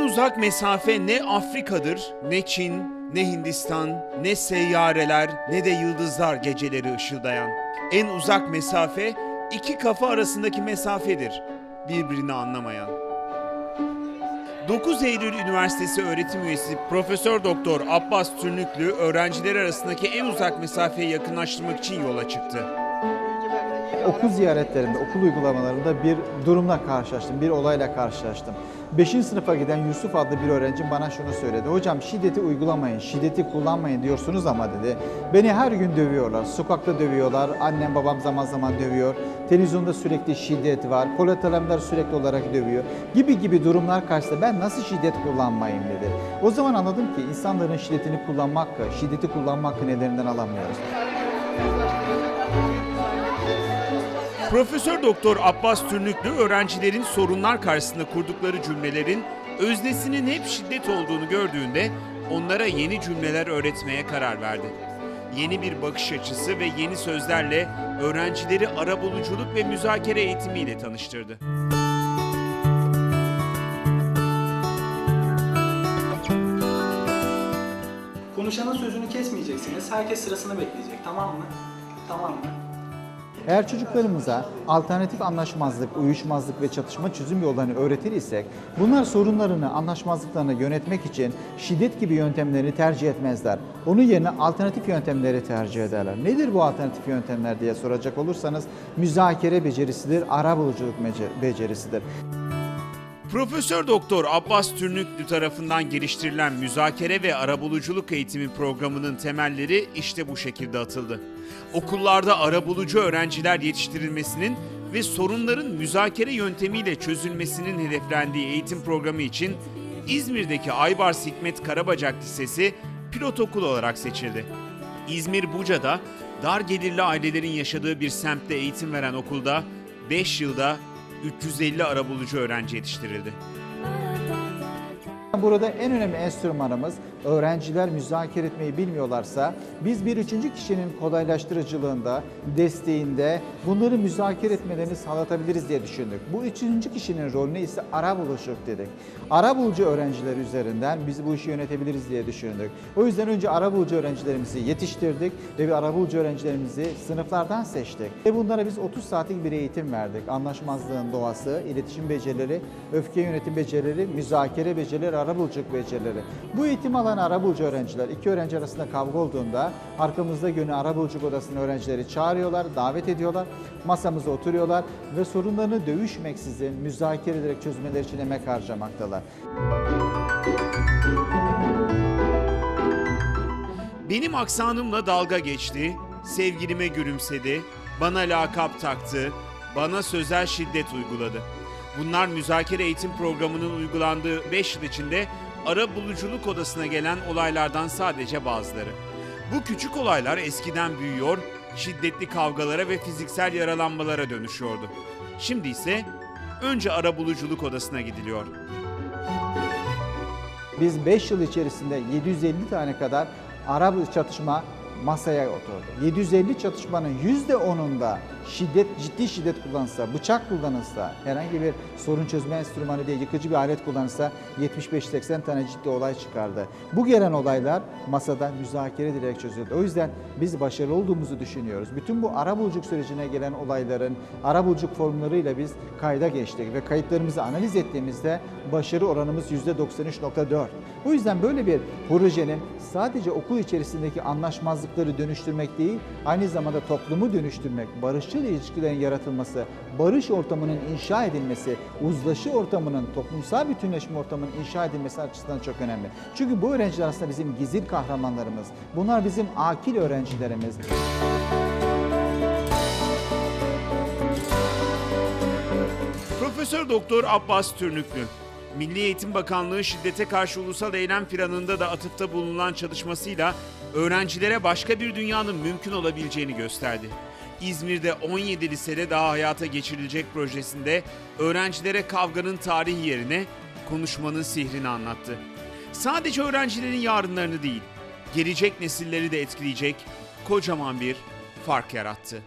uzak mesafe ne Afrika'dır, ne Çin, ne Hindistan, ne seyyareler, ne de yıldızlar geceleri ışıldayan. En uzak mesafe iki kafa arasındaki mesafedir, birbirini anlamayan. 9 Eylül Üniversitesi öğretim üyesi Profesör Doktor Abbas Türnüklü öğrenciler arasındaki en uzak mesafeyi yakınlaştırmak için yola çıktı. Okul ziyaretlerinde, okul uygulamalarında bir durumla karşılaştım, bir olayla karşılaştım. 5. sınıfa giden Yusuf adlı bir öğrencim bana şunu söyledi. Hocam şiddeti uygulamayın, şiddeti kullanmayın diyorsunuz ama dedi. Beni her gün dövüyorlar, sokakta dövüyorlar, annem babam zaman zaman dövüyor. Televizyonda sürekli şiddet var, polat alemler sürekli olarak dövüyor gibi gibi durumlar karşısında ben nasıl şiddet kullanmayayım dedi. O zaman anladım ki insanların şiddetini kullanmak, şiddeti kullanmak hakkı nelerinden alamıyoruz. Profesör Doktor Abbas Türnüklü öğrencilerin sorunlar karşısında kurdukları cümlelerin öznesinin hep şiddet olduğunu gördüğünde onlara yeni cümleler öğretmeye karar verdi. Yeni bir bakış açısı ve yeni sözlerle öğrencileri arabuluculuk ve müzakere eğitimiyle tanıştırdı. Konuşanın sözünü kesmeyeceksiniz. Herkes sırasını bekleyecek. Tamam mı? Tamam mı? Eğer çocuklarımıza alternatif anlaşmazlık, uyuşmazlık ve çatışma çözüm yollarını öğretir isek, bunlar sorunlarını, anlaşmazlıklarını yönetmek için şiddet gibi yöntemleri tercih etmezler. Onun yerine alternatif yöntemleri tercih ederler. Nedir bu alternatif yöntemler diye soracak olursanız, müzakere becerisidir, arabuluculuk becerisidir. Profesör Doktor Abbas Türnüklü tarafından geliştirilen müzakere ve arabuluculuk eğitimi programının temelleri işte bu şekilde atıldı. Okullarda arabulucu öğrenciler yetiştirilmesinin ve sorunların müzakere yöntemiyle çözülmesinin hedeflendiği eğitim programı için İzmir'deki Aybars Hikmet Karabacak Lisesi pilot okul olarak seçildi. İzmir Buca'da dar gelirli ailelerin yaşadığı bir semtte eğitim veren okulda 5 yılda 350 arabulucu öğrenci yetiştirildi. Burada en önemli enstrümanımız öğrenciler müzakere etmeyi bilmiyorlarsa biz bir üçüncü kişinin kolaylaştırıcılığında, desteğinde bunları müzakere etmelerini sağlatabiliriz diye düşündük. Bu üçüncü kişinin rolüne ise ara buluculuk dedik. Ara bulucu öğrenciler üzerinden biz bu işi yönetebiliriz diye düşündük. O yüzden önce ara bulucu öğrencilerimizi yetiştirdik ve bir ara bulucu öğrencilerimizi sınıflardan seçtik. Ve bunlara biz 30 saatlik bir eğitim verdik. Anlaşmazlığın doğası, iletişim becerileri, öfke yönetim becerileri, müzakere becerileri, arabuluculuk becerileri. Bu eğitim alan arabulucu öğrenciler, iki öğrenci arasında kavga olduğunda arkamızda günü arabuluculuk odasının öğrencileri çağırıyorlar, davet ediyorlar, masamıza oturuyorlar ve sorunlarını dövüşmeksizin müzakere ederek çözmeleri için emek harcamaktalar. Benim aksanımla dalga geçti, sevgilime gülümsedi, bana lakap taktı, bana sözel şiddet uyguladı. Bunlar müzakere eğitim programının uygulandığı 5 yıl içinde ara buluculuk odasına gelen olaylardan sadece bazıları. Bu küçük olaylar eskiden büyüyor, şiddetli kavgalara ve fiziksel yaralanmalara dönüşüyordu. Şimdi ise önce ara buluculuk odasına gidiliyor. Biz 5 yıl içerisinde 750 tane kadar Arap çatışma masaya oturdu. 750 çatışmanın %10'unda şiddet, ciddi şiddet kullanılsa, bıçak kullanılsa, herhangi bir sorun çözme enstrümanı diye yıkıcı bir alet kullanılsa 75-80 tane ciddi olay çıkardı. Bu gelen olaylar masada müzakere edilerek çözüldü. O yüzden biz başarılı olduğumuzu düşünüyoruz. Bütün bu arabuluculuk sürecine gelen olayların arabuluculuk formlarıyla biz kayda geçtik ve kayıtlarımızı analiz ettiğimizde başarı oranımız %93.4. O yüzden böyle bir projenin sadece okul içerisindeki anlaşmazlıkları dönüştürmek değil, aynı zamanda toplumu dönüştürmek, barışçıl ilişkilerin yaratılması, barış ortamının inşa edilmesi, uzlaşı ortamının, toplumsal bütünleşme ortamının inşa edilmesi açısından çok önemli. Çünkü bu öğrenciler aslında bizim gizli kahramanlarımız. Bunlar bizim akil öğrencilerimiz. Profesör Doktor Abbas Türnüklü. Milli Eğitim Bakanlığı şiddete karşı ulusal eylem planında da atıfta bulunan çalışmasıyla öğrencilere başka bir dünyanın mümkün olabileceğini gösterdi. İzmir'de 17 lisede daha hayata geçirilecek projesinde öğrencilere kavganın tarihi yerine konuşmanın sihrini anlattı. Sadece öğrencilerin yarınlarını değil, gelecek nesilleri de etkileyecek kocaman bir fark yarattı.